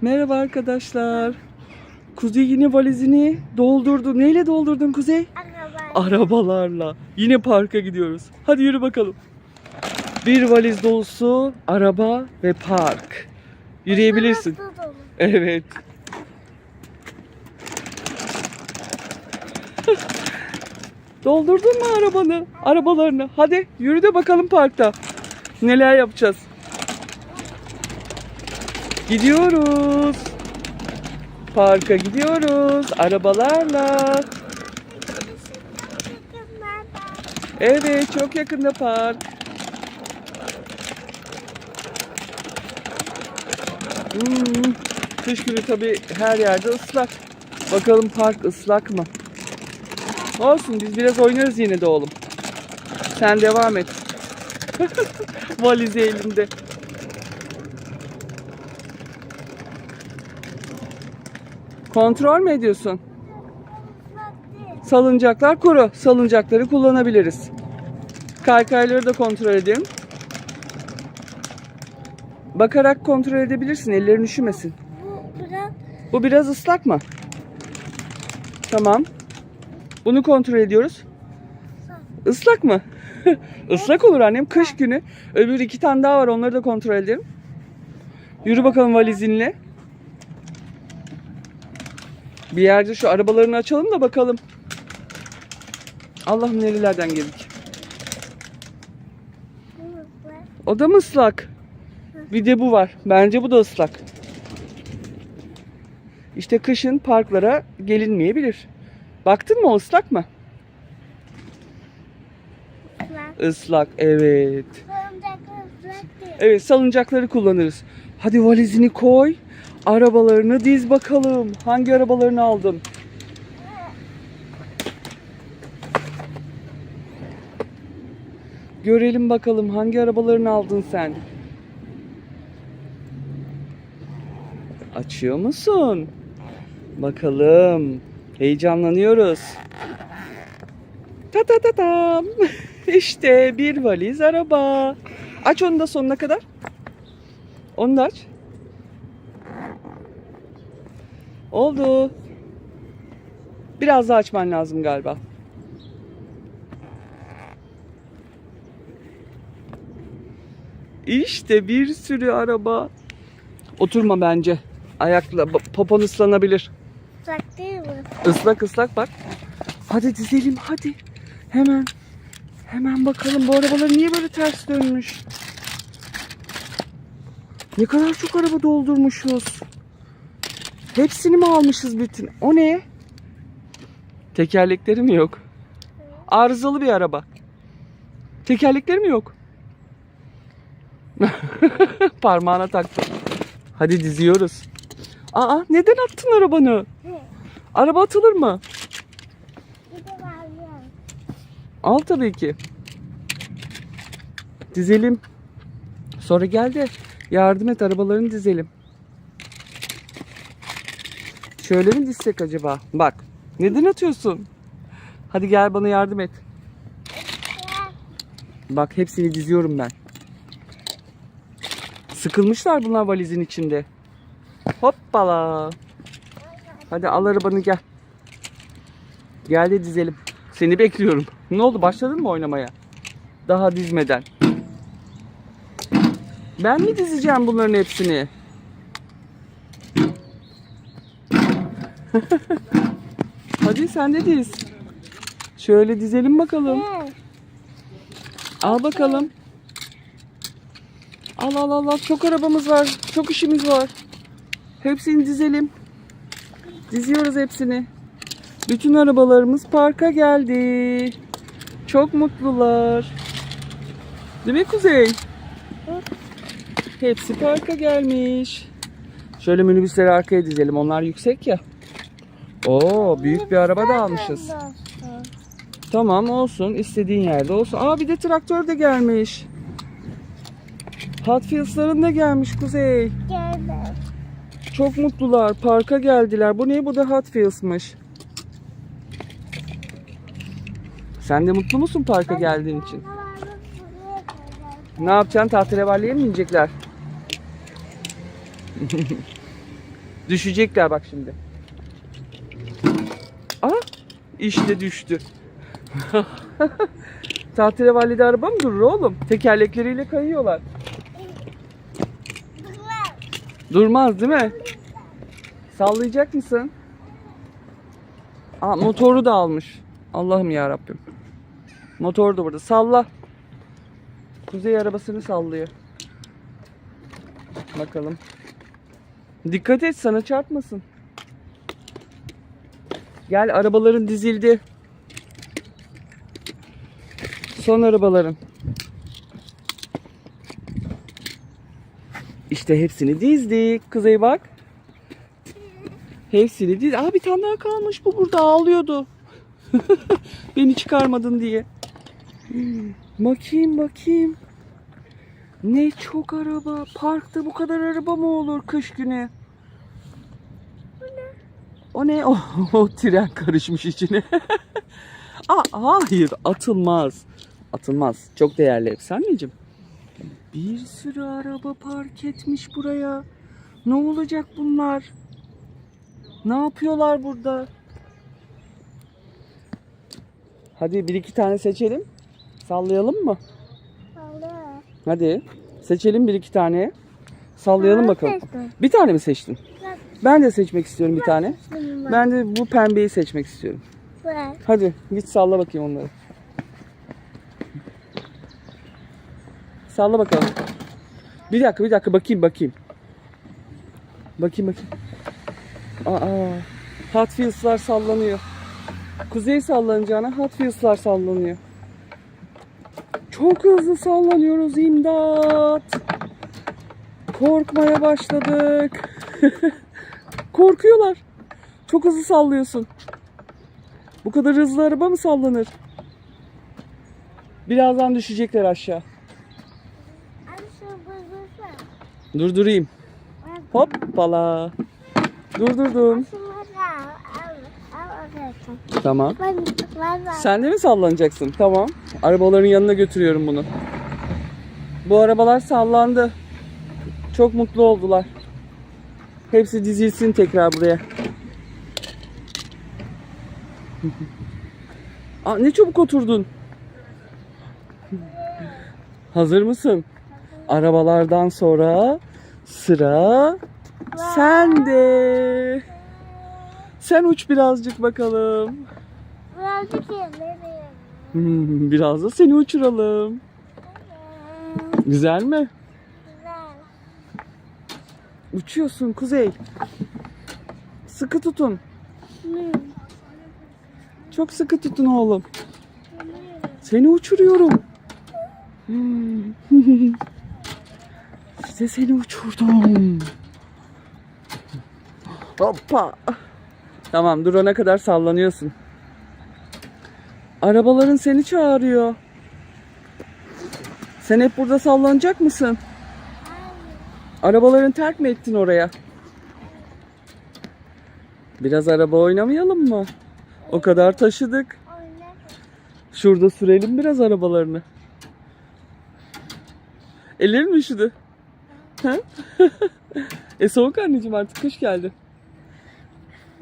Merhaba arkadaşlar. Kuzey yine valizini doldurdu. Neyle doldurdun Kuzey? Araba. Arabalarla. Yine parka gidiyoruz. Hadi yürü bakalım. Bir valiz dolusu araba ve park. Yürüyebilirsin. Evet. Doldurdun mu arabanı? Arabalarını. Hadi yürü de bakalım parkta. Neler yapacağız? Gidiyoruz. Parka gidiyoruz arabalarla. Evet çok yakında park. Hmm, kış günü tabii her yerde ıslak. Bakalım park ıslak mı? Olsun biz biraz oynarız yine de oğlum. Sen devam et. Valizi elinde. Kontrol mü ediyorsun? Salıncaklar kuru. Salıncakları kullanabiliriz. Kaykayları da kontrol edelim. Bakarak kontrol edebilirsin. Ellerin üşümesin. Bu biraz Bu biraz ıslak mı? Tamam. Bunu kontrol ediyoruz. Islak mı? Islak olur annem kış günü. Öbür iki tane daha var onları da kontrol edelim. Yürü bakalım valizinle. Bir yerde şu arabalarını açalım da bakalım. Allah'ım nerelerden geldik. O da mı ıslak? Bir de bu var. Bence bu da ıslak. İşte kışın parklara gelinmeyebilir. Baktın mı ıslak mı? Islak. Islak evet. Salıncaklar ıslak değil. Evet salıncakları kullanırız. Hadi valizini koy. Arabalarını diz bakalım. Hangi arabalarını aldın? Görelim bakalım hangi arabalarını aldın sen? Açıyor musun? Bakalım. Heyecanlanıyoruz. Ta ta ta tam. İşte bir valiz araba. Aç onu da sonuna kadar. Onu da aç. Oldu. Biraz daha açman lazım galiba. İşte bir sürü araba. Oturma bence. Ayakla popon ıslanabilir. Islak değil bu. Islak ıslak bak. Hadi dizelim hadi. Hemen. Hemen bakalım bu arabalar niye böyle ters dönmüş. Ne kadar çok araba doldurmuşuz. Hepsini mi almışız bütün? O ne? Tekerlekleri mi yok? Arızalı bir araba. Tekerlekleri mi yok? Parmağına taktım. Hadi diziyoruz. Aa neden attın arabanı? Araba atılır mı? Al tabii ki. Dizelim. Sonra gel de yardım et arabalarını dizelim. Şöyle mi dizsek acaba? Bak. Neden atıyorsun? Hadi gel bana yardım et. Bak hepsini diziyorum ben. Sıkılmışlar bunlar valizin içinde. Hoppala. Hadi al arabanı gel. Gel de dizelim. Seni bekliyorum. Ne oldu? Başladın mı oynamaya? Daha dizmeden. Ben mi dizeceğim bunların hepsini? Hadi sen de diz. Şöyle dizelim bakalım. Al bakalım. Al al al. Çok arabamız var. Çok işimiz var. Hepsini dizelim. Diziyoruz hepsini. Bütün arabalarımız parka geldi. Çok mutlular. Değil mi Kuzey? Hepsi parka gelmiş. Şöyle minibüsleri arkaya dizelim. Onlar yüksek ya. Oo, büyük bir araba da almışız. Tamam olsun. istediğin yerde olsun. Aa bir de traktör de gelmiş. Hot Wheels'ların da gelmiş Kuzey. Geldi. Çok mutlular. Parka geldiler. Bu ne? Bu da Hot Wheels'mış. Sen de mutlu musun parka geldiğin için? Ne yapacaksın? Tahterevalliye mi inecekler? Düşecekler bak şimdi. Aa işte düştü. Tatile valide araba mı durur oğlum? Tekerlekleriyle kayıyorlar. Durmaz. Durmaz değil mi? Sallayacak mısın? Aa, motoru da almış. Allah'ım ya Rabbim. Motor da burada. Salla. Kuzey arabasını sallıyor. Bakalım. Dikkat et sana çarpmasın. Gel arabaların dizildi. Son arabaların. İşte hepsini dizdik. Kuzey bak. Hepsini diz. Aa bir tane daha kalmış bu burada ağlıyordu. Beni çıkarmadın diye. Bakayım bakayım. Ne çok araba. Parkta bu kadar araba mı olur kış günü? O ne? O, o tren karışmış içine. Aa, hayır atılmaz. Atılmaz. Çok değerli hepsi anneciğim. Bir sürü araba park etmiş buraya. Ne olacak bunlar? Ne yapıyorlar burada? Hadi bir iki tane seçelim. Sallayalım mı? Hadi. Seçelim bir iki tane. Sallayalım bakalım. Bir tane mi seçtin? Ben de seçmek istiyorum bir tane. ben. De bu pembeyi seçmek istiyorum. Hadi git salla bakayım onları. Salla bakalım. Bir dakika bir dakika bakayım bakayım. Bakayım bakayım. Aa, Hot Wheels'lar sallanıyor. Kuzey sallanacağına Hot Wheels'lar sallanıyor. Çok hızlı sallanıyoruz imdat. Korkmaya başladık. Korkuyorlar. Çok hızlı sallıyorsun. Bu kadar hızlı araba mı sallanır? Birazdan düşecekler aşağı. Durdurayım. Hoppala. Durdurdum. Tamam. Ben. Sen de mi sallanacaksın? Tamam. Arabaların yanına götürüyorum bunu. Bu arabalar sallandı. Çok mutlu oldular. Hepsi dizilsin tekrar buraya. Aa, ne çabuk oturdun. Hazır mısın? Arabalardan sonra sıra sende. Sen uç birazcık bakalım. Birazcık yerleri. Hmm, biraz da seni uçuralım. Güzel mi? Güzel. Uçuyorsun Kuzey. Sıkı tutun. Çok sıkı tutun oğlum. Seni uçuruyorum. Hmm. işte seni uçurdum. Hoppa. Tamam durana kadar sallanıyorsun. Arabaların seni çağırıyor. Sen hep burada sallanacak mısın? Arabaların terk mi ettin oraya? Biraz araba oynamayalım mı? O kadar taşıdık. Şurada sürelim biraz arabalarını. Ellerin mi üşüdü? E soğuk anneciğim artık kış geldi.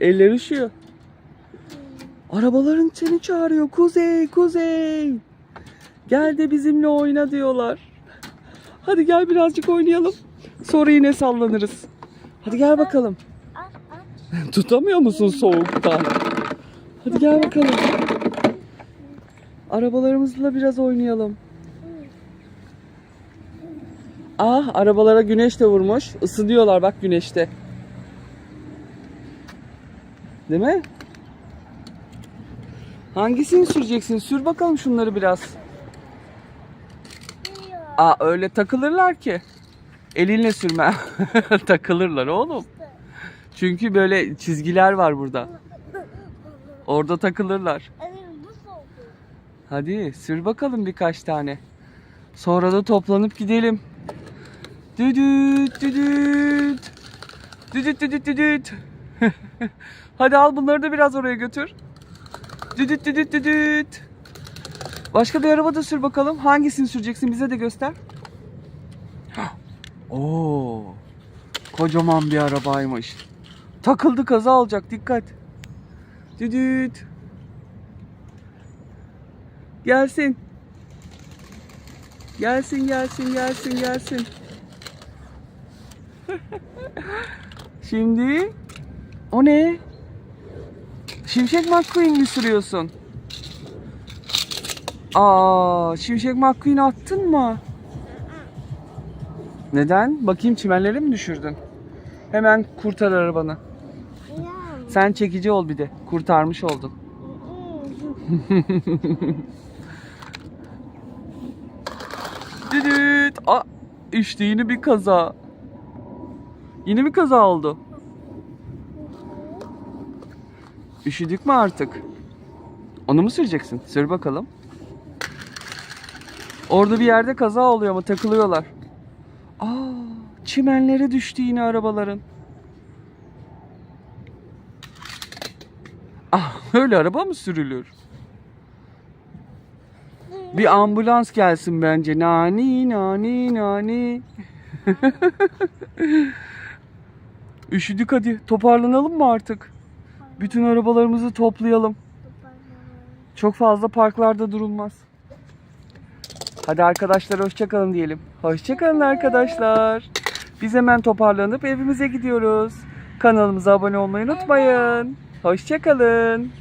Eller üşüyor. Arabaların seni çağırıyor. Kuzey, kuzey. Gel de bizimle oyna diyorlar. Hadi gel birazcık oynayalım. Sonra yine sallanırız. Hadi gel bakalım. Al al. Tutamıyor musun soğuktan? Hadi gel bakalım. Arabalarımızla biraz oynayalım. Ah arabalara güneş de vurmuş. Isınıyorlar bak güneşte. Değil mi? Hangisini süreceksin? Sür bakalım şunları biraz. Aa öyle takılırlar ki. Elinle sürme. Takılırlar oğlum. Çünkü böyle çizgiler var burada. Orada takılırlar. Hadi sür bakalım birkaç tane. Sonra da toplanıp gidelim. Düdüt düdüt. Düdüt düdüt düdüt. Hadi al bunları da biraz oraya götür. Düdüt düdüt düdüt. Başka bir araba da sür bakalım. Hangisini süreceksin bize de göster. Oo. Kocaman bir arabaymış. Takıldı kaza olacak dikkat. Düdüt. Gelsin. Gelsin gelsin gelsin gelsin. Şimdi o ne? Şimşek McQueen mi sürüyorsun? Aa, Şimşek McQueen attın mı? Neden? Bakayım çimenleri mi düşürdün? Hemen kurtar arabanı. Sen çekici ol bir de. Kurtarmış oldun. Düdüt. Aa, işte yine bir kaza. Yine bir kaza oldu. Üşüdük mü artık? Onu mu süreceksin? Sür bakalım. Orada bir yerde kaza oluyor ama takılıyorlar. Aa, çimenlere düştü yine arabaların. Ah, öyle araba mı sürülür? Bir ambulans gelsin bence. Nani nani nani. Üşüdük hadi. Toparlanalım mı artık? Bütün arabalarımızı toplayalım. Çok fazla parklarda durulmaz. Hadi arkadaşlar hoşçakalın diyelim. Hoşçakalın arkadaşlar. Biz hemen toparlanıp evimize gidiyoruz. Kanalımıza abone olmayı unutmayın. Hoşçakalın.